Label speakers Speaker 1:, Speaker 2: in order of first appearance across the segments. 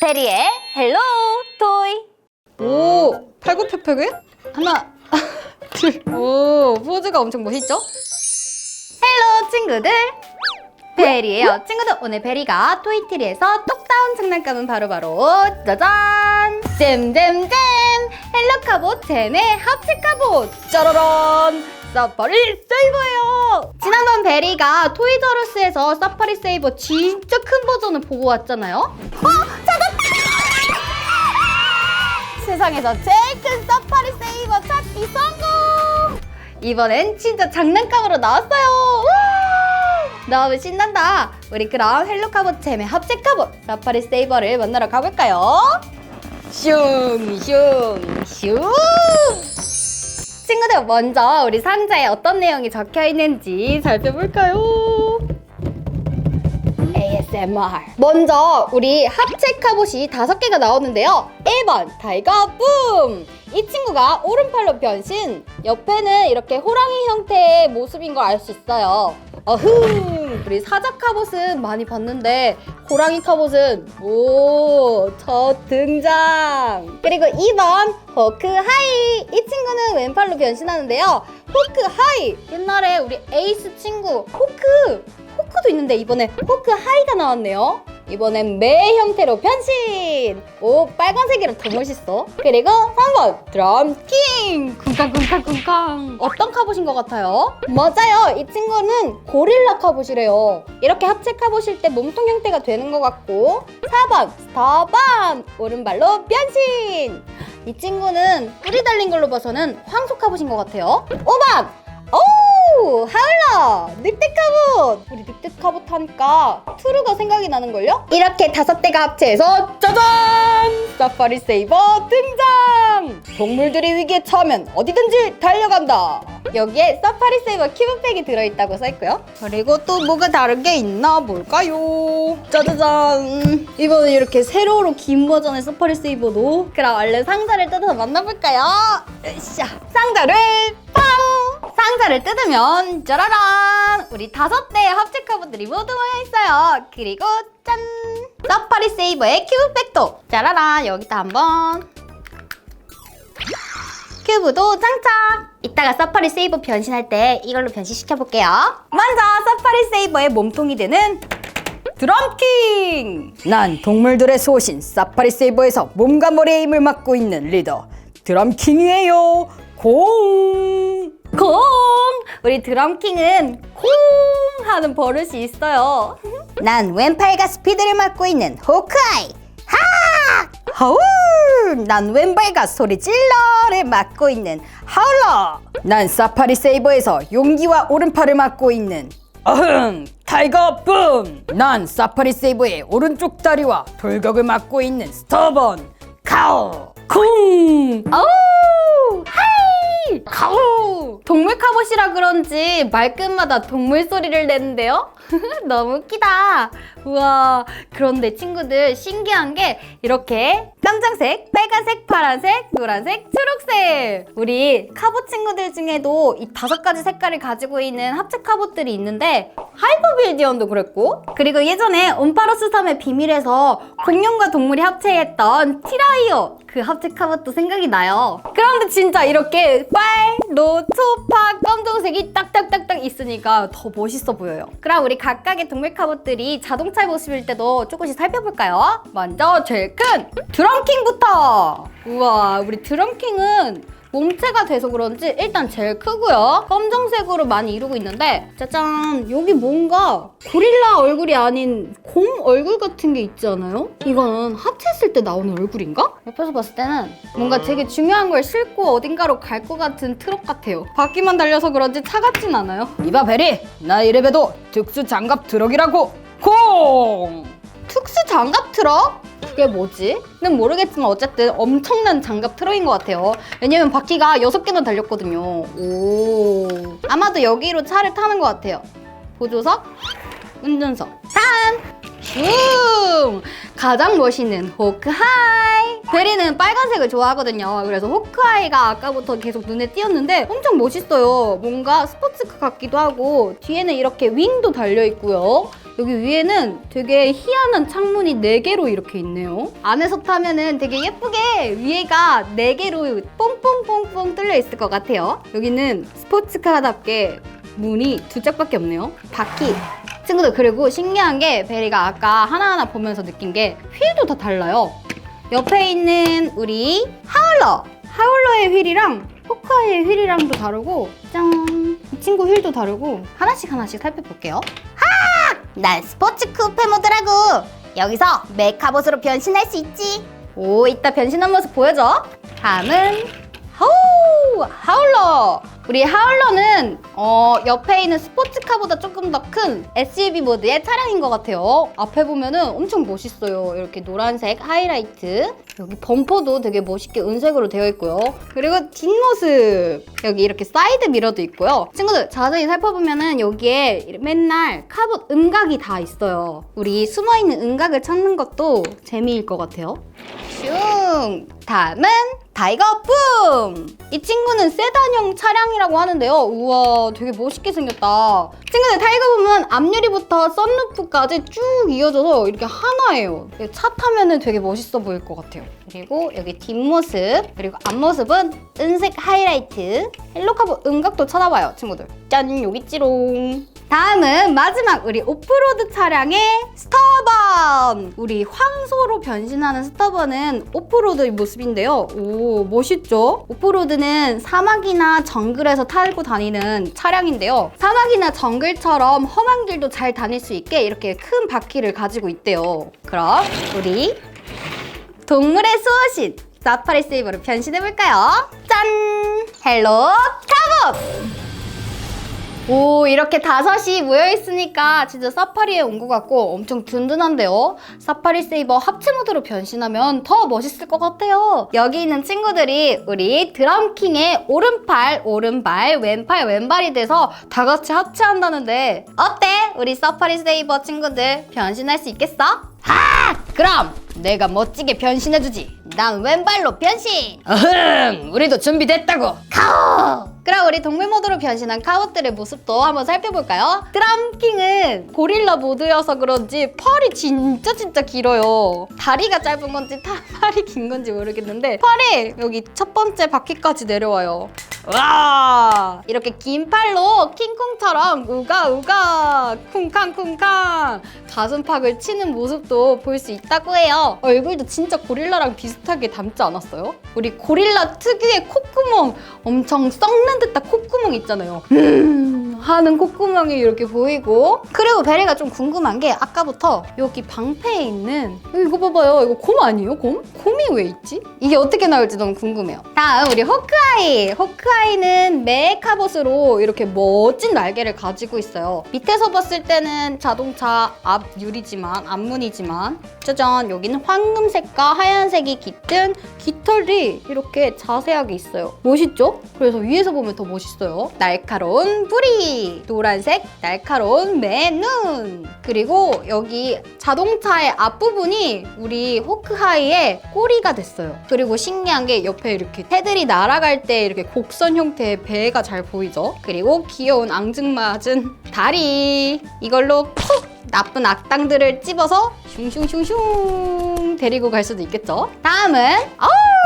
Speaker 1: 베리의 헬로 토이
Speaker 2: 오, 팔굽혀펴기? 하나, 둘. 오, 포즈가 엄청 멋있죠?
Speaker 1: 헬로 친구들 베리예요 친구들 오늘 베리가 토이트리에서 똑다운 장난감은 바로바로 짜잔 잼잼잼 헬로 카봇 잼의 합체 카봇 짜라란 사파리 세이버예요 지난번 베리가 토이저러스에서 사파리 세이버 진짜 큰 버전을 보고 왔잖아요 어? 세상에서 제일 큰 사파리 세이버 찾기 성공! 이번엔 진짜 장난감으로 나왔어요. 우! 너무 신난다. 우리 그럼 헬로 카봇 잼의 합체 카봇 사파리 세이버를 만나러 가볼까요? 슝 슝 슝 친구들 먼저 우리 상자에 어떤 내용이 적혀 있는지 살펴볼까요? ASMR. 먼저 우리 합체 카봇이 다섯 개가 나오는데요. 1번 타이거 붐. 이 친구가 오른팔로 변신. 옆에는 이렇게 호랑이 형태의 모습인 걸 알 수 있어요. 어흥. 우리 사자 카봇은 많이 봤는데 호랑이 카봇은 오, 첫 등장. 그리고 2번 호크 하이. 이 친구는 왼팔로 변신하는데요. 호크 하이. 옛날에 우리 에이스 친구 호크 호크도 있는데 이번에 호크 하이가 나왔네요. 이번엔 매 형태로 변신! 오, 빨간색이라 더 멋있어. 그리고 3번, 드럼킹! 쿵쾅쿵쾅쿵쾅. 어떤 카봇인 것 같아요? 맞아요. 이 친구는 고릴라 카봇이래요. 이렇게 합체 카봇일 때 몸통 형태가 되는 것 같고. 4번, 스타반! 오른발로 변신! 이 친구는 뿔이 달린 걸로 봐서는 황소 카봇인 것 같아요. 5번, 오! 하울러! 늑대 카봇! 우리 늑대 카봇 하니까 투르가 생각이 나는걸요? 이렇게 다섯 대가 합체해서 짜잔! 사파리 세이버 등장! 동물들이 위기에 처하면 어디든지 달려간다! 여기에 사파리 세이버 큐브팩이 들어있다고 써있고요. 그리고 또 뭐가 다른 게 있나 볼까요? 짜자잔! 이번에 이렇게 세로로 긴 버전의 사파리 세이버도 그럼 얼른 상자를 뜯어서 만나볼까요? 으쌰! 상자를 팡! 상자를 뜯으면 짜라란! 우리 다섯 대의 합체 카봇들이 모두 모여 있어요. 그리고 짠! 사파리 세이버의 큐브백도 짜라란! 여기다 한번 큐브도 장착! 이따가 사파리 세이버 변신할 때 이걸로 변신시켜 볼게요. 먼저 사파리 세이버의 몸통이 되는 드럼킹!
Speaker 2: 난 동물들의 소신 사파리 세이버에서 몸과 머리의 힘을 맡고 있는 리더 드럼킹이에요. 공!
Speaker 1: 공! 우리 드럼킹은 콩! 하는 버릇이 있어요.
Speaker 2: 난 왼팔과 스피드를 맡고 있는 호크아이. 하! 하울! 난 왼발과 소리 질러를 맡고 있는 하울러. 난 사파리 세이버에서 용기와 오른팔을 맡고 있는 어흥 타이거 붐. 난 사파리 세이버의 오른쪽 다리와 돌격을 맡고 있는 스터번 카오 쿵.
Speaker 1: 아우! 가우! 동물 카봇이라 그런지 말끝마다 동물 소리를 내는데요? 너무 웃기다. 우와. 그런데 친구들 신기한 게 이렇게 깜장색, 빨간색, 파란색, 노란색, 초록색. 우리 카봇 친구들 중에도 이 다섯 가지 색깔을 가지고 있는 합체 카봇들이 있는데 하이퍼빌디언도 그랬고 그리고 예전에 온파로스 섬의 비밀에서 공룡과 동물이 합체했던 티라이어 그 합체 카봇도 생각이 나요. 그런데 진짜 이렇게 빨, 노, 초파, 검정색이 딱딱딱딱 있으니까 더 멋있어 보여요. 그럼 우리 각각의 동물 카봇들이 자동차의 모습일 때도 조금씩 살펴볼까요? 먼저 제일 큰 드럼킹부터! 우와, 우리 드럼킹은 몸체가 돼서 그런지 일단 제일 크고요. 검정색으로 많이 이루고 있는데 짜잔 여기 뭔가 고릴라 얼굴이 아닌 곰 얼굴 같은 게 있지 않아요? 이거는 합체했을 때 나오는 얼굴인가? 옆에서 봤을 때는 뭔가 되게 중요한 걸 싣고 어딘가로 갈 것 같은 트럭 같아요. 바퀴만 달려서 그런지 차 같진 않아요.
Speaker 2: 이봐 베리 나 이래봬도 특수 장갑 트럭이라고 공.
Speaker 1: 특수 장갑 트럭? 그게 뭐지? 는 모르겠지만 어쨌든 엄청난 장갑 트럭인 것 같아요. 왜냐면 바퀴가 6개나 달렸거든요. 오. 아마도 여기로 차를 타는 것 같아요. 보조석, 운전석, 산! 슝! 가장 멋있는 호크하이! 베리는 빨간색을 좋아하거든요. 그래서 호크하이가 아까부터 계속 눈에 띄었는데 엄청 멋있어요. 뭔가 스포츠카 같기도 하고 뒤에는 이렇게 윙도 달려 있고요. 여기 위에는 되게 희한한 창문이 4개로 이렇게 있네요. 안에서 타면은 되게 예쁘게 위에가 4개로 뽕뽕뽕뽕 뚫려 있을 것 같아요. 여기는 스포츠카답게 문이 두 짝밖에 없네요. 바퀴. 친구들 그리고 신기한 게 베리가 아까 하나하나 보면서 느낀 게 휠도 다 달라요. 옆에 있는 우리 하울러. 하울러의 휠이랑 포카의 휠이랑도 다르고 짠! 이 친구 휠도 다르고 하나씩 하나씩 살펴볼게요.
Speaker 2: 난 스포츠 쿠페 모드라고. 여기서 메카봇으로 변신할 수 있지.
Speaker 1: 오, 이따 변신한 모습 보여줘. 다음은 하우! 하울러! 우리 하울러는 어, 옆에 있는 스포츠카보다 조금 더 큰 SUV 모드의 차량인 것 같아요. 앞에 보면은 엄청 멋있어요. 이렇게 노란색 하이라이트. 여기 범퍼도 되게 멋있게 은색으로 되어 있고요. 그리고 뒷모습. 여기 이렇게 사이드 미러도 있고요. 친구들 자세히 살펴보면은 여기에 맨날 카봇 음각이 다 있어요. 우리 숨어있는 음각을 찾는 것도 재미일 것 같아요. 슝! 다음은 타이거 붐! 이 친구는 세단형 차량이라고 하는데요. 우와, 되게 멋있게 생겼다. 친구들, 타이거 붐은 앞유리부터 썬루프까지 쭉 이어져서 이렇게 하나예요. 차 타면은 되게 멋있어 보일 것 같아요. 그리고 여기 뒷모습, 그리고 앞모습은 은색 하이라이트. 헬로카보 음각도 찾아봐요, 친구들. 짠, 여기 있지롱. 다음은 마지막 우리 오프로드 차량의 스타번! 우리 황소로 변신하는 스타번은 오프로드 모습인데요. 오, 멋있죠? 오프로드는 사막이나 정글에서 타고 다니는 차량인데요. 사막이나 정글처럼 험한 길도 잘 다닐 수 있게 이렇게 큰 바퀴를 가지고 있대요. 그럼 우리 동물의 수호신 사파리 세이버로 변신해볼까요? 짠! 헬로 카봇! 오 이렇게 다섯이 모여있으니까 진짜 사파리에 온 것 같고 엄청 든든한데요 사파리 세이버 합체 모드로 변신하면 더 멋있을 것 같아요 여기 있는 친구들이 우리 드럼킹의 오른팔 오른발 왼팔 왼발이 돼서 다 같이 합체한다는데 어때? 우리 사파리 세이버 친구들 변신할 수 있겠어? 하! 그럼 내가 멋지게 변신해주지 난 왼발로 변신
Speaker 2: 어흥, 우리도 준비됐다고.
Speaker 1: 카오! 그럼 우리 동물 모드로 변신한 카봇들의 모습도 한번 살펴볼까요? 드럼킹은 고릴라 모드여서 그런지 팔이 진짜 진짜 길어요. 다리가 짧은 건지 타- 팔이 긴 건지 모르겠는데 팔이 여기 첫 번째 바퀴까지 내려와요. 와! 이렇게 긴 팔로 킹콩처럼 우가 우가 쿵쾅 쿵쾅 가슴팍을 치는 모습도 볼 수 있다고 해요. 얼굴도 진짜 고릴라랑 비슷하게 닮지 않았어요? 우리 고릴라 특유의 콧구멍 엄청 썩는 듯한 콧구멍 있잖아요. 음 하는 콧구멍이 이렇게 보이고 그리고 베리가 좀 궁금한 게 아까부터 여기 방패에 있는 이거 봐봐요. 이거 곰 아니에요? 곰? 곰이 왜 있지? 이게 어떻게 나올지 너무 궁금해요. 다음 우리 호크아이. 호크아이는 메카봇으로 이렇게 멋진 날개를 가지고 있어요. 밑에서 봤을 때는 자동차 앞 유리지만 앞문이지만 짜잔 여기는 황금색과 하얀색이 깃든 깃털이 이렇게 자세하게 있어요. 멋있죠? 그래서 위에서 보면 더 멋있어요. 날카로운 뿌리, 노란색 날카로운 맨눈, 그리고 여기 자동차의 앞부분이 우리 호크하이의 꼬리가 됐어요. 그리고 신기한 게 옆에 이렇게 새들이 날아갈 때 이렇게 곡선 형태의 배가 잘 보이죠? 그리고 귀여운 앙증맞은 다리 이걸로 콕 나쁜 악당들을 찝어서 슝슝슝슝 데리고 갈 수도 있겠죠. 다음은 어우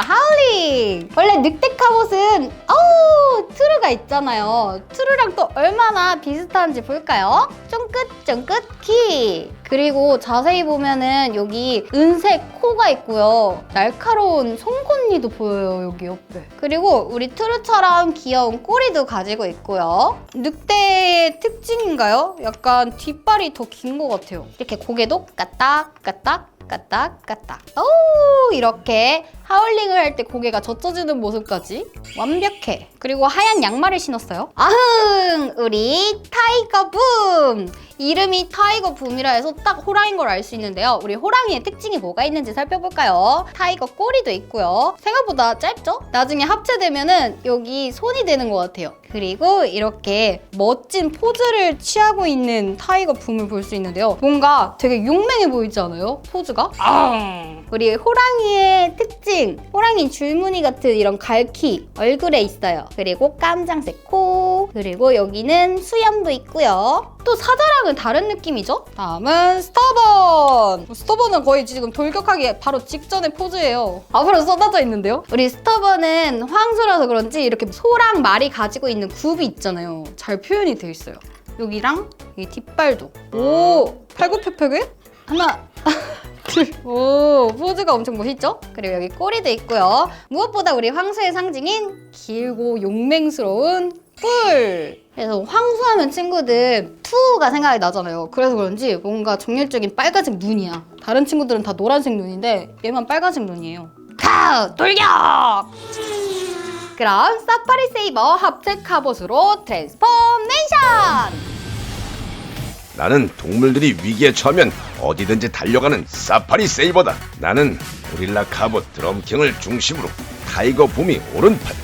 Speaker 1: 하울링. 원래 늑대 카봇은 어우 트루가 있잖아요. 트루랑 또 얼마나 비슷한지 볼까요? 쫑긋 쫑긋 키. 그리고 자세히 보면은 여기 은색 코가 있고요. 날카로운 송곳니도 보여요 여기 옆에. 그리고 우리 트루처럼 귀여운 꼬리도 가지고 있고요. 늑대의 특징인가요? 약간 뒷발이 더 긴 것 같아요. 이렇게 고개도 까딱 까딱 까딱 까딱. 오 이렇게 하울링을 할 때 고개가 젖혀지는 모습까지 완벽해. 그리고 하얀 양말을 신었어요. 아흥 우리 타이거 붐. 이름이 타이거 붐이라 해서 딱 호랑이인 걸 알 수 있는데요. 우리 호랑이의 특징이 뭐가 있는지 살펴볼까요? 타이거 꼬리도 있고요. 생각보다 짧죠? 나중에 합체되면은 여기 손이 되는 것 같아요. 그리고 이렇게 멋진 포즈를 취하고 있는 타이거 붐을 볼 수 있는데요. 뭔가 되게 용맹해 보이지 않아요? 포즈가? 아! 우리 호랑이의 특징. 호랑이 줄무늬 같은 이런 갈퀴 얼굴에 있어요. 그리고 깜장색 코, 그리고 여기는 수염도 있고요. 또 사자랑은 다른 느낌이죠? 다음은 스터번! 스터번은 거의 지금 돌격하기 바로 직전의 포즈예요. 앞으로 쏟아져 있는데요? 우리 스터번은 황소라서 그런지 이렇게 소랑 말이 가지고 있는 굽이 있잖아요. 잘 표현이 돼 있어요. 여기랑 이 뒷발도. 오! 팔굽혀펴기? 하나, 둘. 오, 포즈가 엄청 멋있죠? 그리고 여기 꼬리도 있고요. 무엇보다 우리 황소의 상징인 길고 용맹스러운 뿔. 그래서 황소하면 친구들 투가 생각이 나잖아요. 그래서 그런지 뭔가 정열적인 빨간색 눈이야. 다른 친구들은 다 노란색 눈인데 얘만 빨간색 눈이에요. 가! 돌격! 그럼 사파리 세이버 합체 카봇으로 트랜스포메이션!
Speaker 3: 나는 동물들이 위기에 처하면 어디든지 달려가는 사파리 세이버다. 나는 고릴라 카봇 드럼킹을 중심으로 타이거 붐이 오른팔,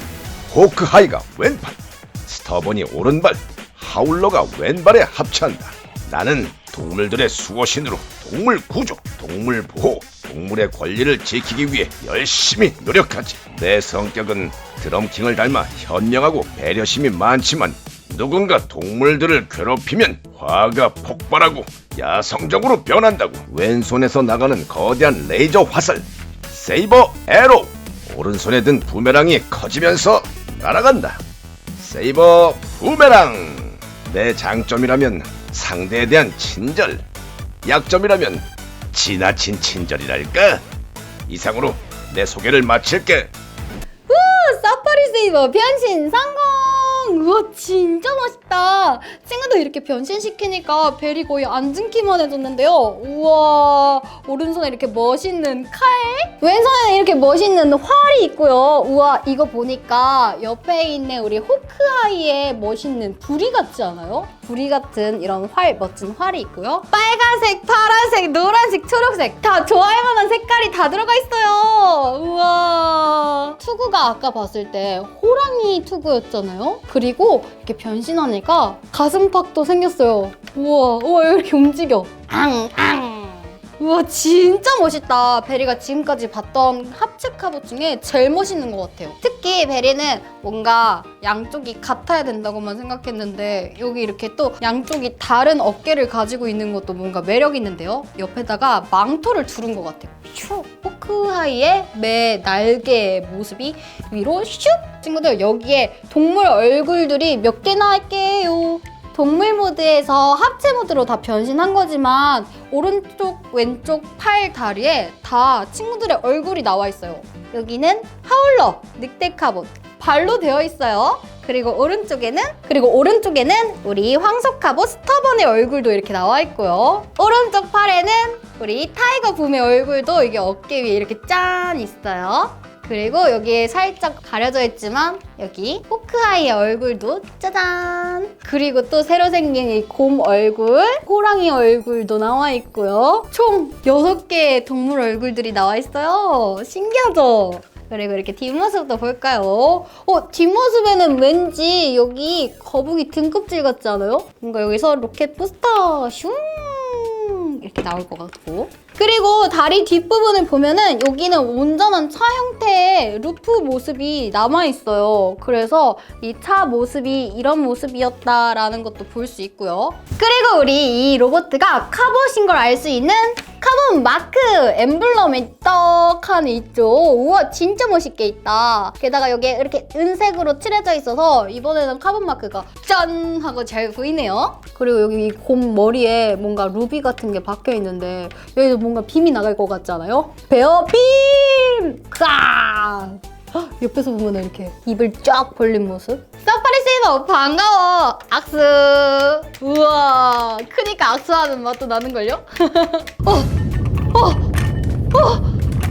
Speaker 3: 호크하이가 왼팔, 스터번이 오른발, 하울러가 왼발에 합체한다. 나는 동물들의 수호신으로 동물 구조, 동물 보호, 동물의 권리를 지키기 위해 열심히 노력하지. 내 성격은 드럼킹을 닮아 현명하고 배려심이 많지만 누군가 동물들을 괴롭히면 화가 폭발하고 야성적으로 변한다고. 왼손에서 나가는 거대한 레이저 화살, 세이버 에로. 오른손에 든 부메랑이 커지면서 날아간다. 세이버 부메랑. 내 장점이라면 상대에 대한 친절, 약점이라면 지나친 친절이랄까. 이상으로 내 소개를 마칠게.
Speaker 1: 사파리 세이버 변신 성공! 우와 진짜 멋있다. 친구들 이렇게 변신시키니까 벨이 거의 앉은기만 해졌는데요. 우와 오른손에 이렇게 멋있는 칼, 왼손에는 이렇게 멋있는 활이 있고요. 우와 이거 보니까 옆에 있는 우리 호크아이의 멋있는 부리 같지 않아요? 부리 같은 이런 활 멋진 활이 있고요. 빨간색, 파란색, 노란색, 초록색 다 좋아할 만한 색깔이 다 들어가 있어요. 우와 투구가 아까 봤을 때 호랑이 투구였잖아요. 그리고 이렇게 변신하니까 가슴팍도 생겼어요. 우와, 우와 이렇게 움직여. 앙 앙. 우와 진짜 멋있다. 베리가 지금까지 봤던 합체 카봇 중에 제일 멋있는 것 같아요. 특히 베리는 뭔가 양쪽이 같아야 된다고만 생각했는데 여기 이렇게 또 양쪽이 다른 어깨를 가지고 있는 것도 뭔가 매력 있는데요. 옆에다가 망토를 두른 것 같아요. 슉! 호크하이의 매 날개의 모습이 위로 슉! 친구들 여기에 동물 얼굴들이 몇 개나 할게요. 동물 모드에서 합체 모드로 다 변신한 거지만 오른쪽, 왼쪽, 팔, 다리에 다 친구들의 얼굴이 나와 있어요. 여기는 하울러, 늑대 카봇, 발로 되어 있어요. 그리고 오른쪽에는 그리고 오른쪽에는 우리 황소 카봇 스터번의 얼굴도 이렇게 나와 있고요. 오른쪽 팔에는 우리 타이거 붐의 얼굴도 이게 어깨 위에 이렇게 짠 있어요. 그리고 여기에 살짝 가려져 있지만 여기 호크아이의 얼굴도 짜잔 그리고 또 새로 생긴 이 곰 얼굴 호랑이 얼굴도 나와 있고요 총 6개의 동물 얼굴들이 나와 있어요 신기하죠? 그리고 이렇게 뒷모습도 볼까요? 어, 뒷모습에는 왠지 여기 거북이 등껍질 같지 않아요? 뭔가 여기서 로켓 부스터 슝 이렇게 나올 것 같고 그리고 다리 뒷부분을 보면은 여기는 온전한 차 형태의 루프 모습이 남아있어요. 그래서 이 차 모습이 이런 모습이었다라는 것도 볼 수 있고요. 그리고 우리 이 로봇가 카봇인 걸 알 수 있는 카본 마크 엠블럼이 떡하니 있죠. 우와 진짜 멋있게 있다. 게다가 여기에 이렇게 은색으로 칠해져 있어서 이번에는 카본 마크가 짠 하고 잘 보이네요. 그리고 여기 이 곰 머리에 뭔가 루비 같은 게 박혀 있는데 여기서 뭔가 빔이 나갈 것 같지 않아요? 베어 빔! 까! 옆에서 보면 이렇게 입을 쫙 벌린 모습. 사파리 세이버 반가워. 악수. 우와. 크니까 악수하는 맛도 나는걸요? 어, 어, 어.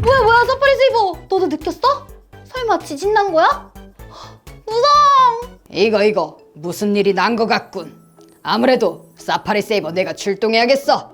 Speaker 1: 뭐야 뭐야 사파리 세이버. 너도 느꼈어? 설마 지진 난 거야? 무서워.
Speaker 2: 이거 이거 무슨 일이 난 것 같군. 아무래도 사파리 세이버 내가 출동해야겠어.